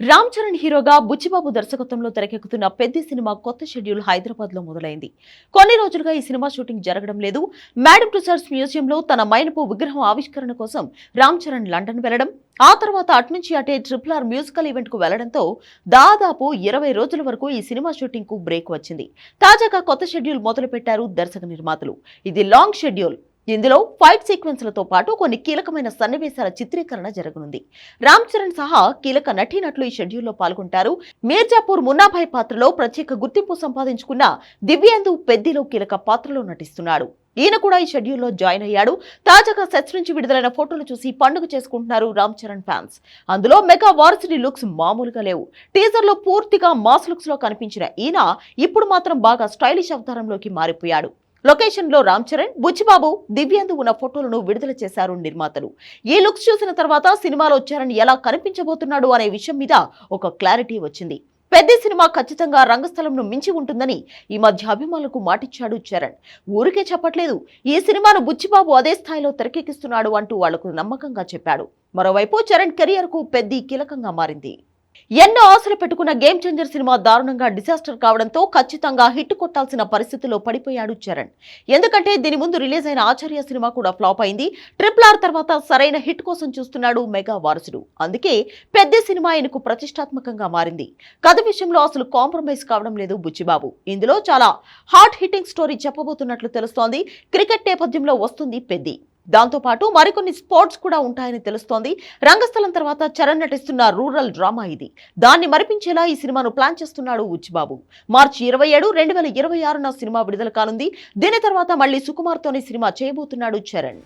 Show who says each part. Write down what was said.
Speaker 1: రామ్ చరణ్ హీరోగా బుచ్చిబాబు దర్శకత్వంలో తెరకెక్కుతున్న పెద్ద సినిమా కొత్త షెడ్యూల్ హైదరాబాద్లో మొదలైంది. కొన్ని రోజులుగా ఈ సినిమా షూటింగ్ జరగడం లేదు. మేడం టుసార్స్ మ్యూజియంలో తన మైనపు విగ్రహం ఆవిష్కరణ కోసం రామ్ చరణ్ లండన్ వెళ్ళడం ఆ తర్వాత అటునుంచి అటే ట్రిపుల్ ఆర్ మ్యూజికల్ ఈవెంట్కు వెళ్ళడంతో దాదాపు ఇరవై రోజుల వరకు ఈ సినిమా షూటింగ్కు బ్రేక్ వచ్చింది. తాజాగా కొత్త షెడ్యూల్ మొదలు పెట్టారు దర్శక నిర్మాతలు. ఇది లాంగ్ షెడ్యూల్. ఇందులో ఫైట్ సీక్వెన్స్లతో పాటు కొన్ని కీలకమైన సన్నివేశాల చిత్రీకరణ జరగనుంది. రామ్ చరణ్ సహా కీలక నటీనటులు ఈ షెడ్యూల్లో పాల్గొంటారు. మీర్జాపూర్ మున్నాభాయ్ పాత్రలో ప్రత్యేక గుర్తింపు సంపాదించుకున్న దివ్యాందు పెద్దిలో కీలక పాత్రలో నటిస్తున్నాడు. ఈయన కూడా ఈ షెడ్యూల్లో జాయిన్ అయ్యాడు. తాజాగా సెట్స్ నుంచి విడుదలైన ఫోటోలు చూసి పండుగ చేసుకుంటున్నారు రామ్ చరణ్ ఫ్యాన్స్. అందులో మెగా వారసిడీ లుక్స్ మామూలుగా లేవు. టీజర్లో పూర్తిగా మాస్ లుక్స్లో కనిపించిన ఈయన ఇప్పుడు మాత్రం బాగా స్టైలిష్ అవతారంలోకి మారిపోయాడు. లొకేషన్లో రామ్ చరణ్ బుచ్చిబాబు దివ్యాందు ఉన్న ఫోటోలను విడుదల చేశారు నిర్మాతలు. ఈ లుక్స్ చూసిన తర్వాత సినిమాలో చరణ్ ఎలా కనిపించబోతున్నాడు అనే విషయం మీద ఒక క్లారిటీ వచ్చింది. పెద్ద సినిమా ఖచ్చితంగా రంగస్థలంను మించి ఉంటుందని ఈ మధ్య అభిమానులకు మాటిచ్చాడు చరణ్. ఊరికే చెప్పట్లేదు ఈ సినిమాను బుచ్చిబాబు అదే స్థాయిలో తెరకెక్కిస్తున్నాడు అంటూ వాళ్ళకు నమ్మకంగా చెప్పాడు. మరోవైపు చరణ్ కెరియర్కు పెద్ద కీలకంగా మారింది. ఎన్నో ఆశలు పెట్టుకున్న గేమ్ చేంజర్ సినిమా దారుణంగా డిసాస్టర్ కావడంతో ఖచ్చితంగా హిట్ కొట్టాల్సిన పరిస్థితిలో పడిపోయాడు చరణ్. ఎందుకంటే దీని ముందు రిలీజ్ అయిన ఆచార్య సినిమా కూడా ఫ్లాప్ అయింది. ట్రిపుల్ ఆర్ తర్వాత సరైన హిట్ కోసం చూస్తున్నాడు మెగా వారసుడు. అందుకే పెద్ద సినిమా ఆయనకు ప్రతిష్టాత్మకంగా మారింది. కథ విషయంలో అసలు కాంప్రమైజ్ కావడం లేదు బుచ్చిబాబు. ఇందులో చాలా హాట్ హిట్టింగ్ స్టోరీ చెప్పబోతున్నట్లు తెలుస్తోంది. క్రికెట్ నేపథ్యంలో వస్తుంది పెద్ది. దాంతోపాటు మరికొన్ని స్పోర్ట్స్ కూడా ఉంటాయని తెలుస్తోంది. రంగస్థలం తర్వాత చరణ్ నటిస్తున్న రూరల్ డ్రామా ఇది. దాన్ని మరిపించేలా ఈ సినిమాను ప్లాన్ చేస్తున్నాడు ఉచ్చిబాబు మార్చి ఇరవై ఏడు రెండు వేల ఇరవై ఆరున సినిమా విడుదల కానుంది. దీని తర్వాత మళ్ళీ సుకుమార్తోనే సినిమా చేయబోతున్నాడు చరణ్.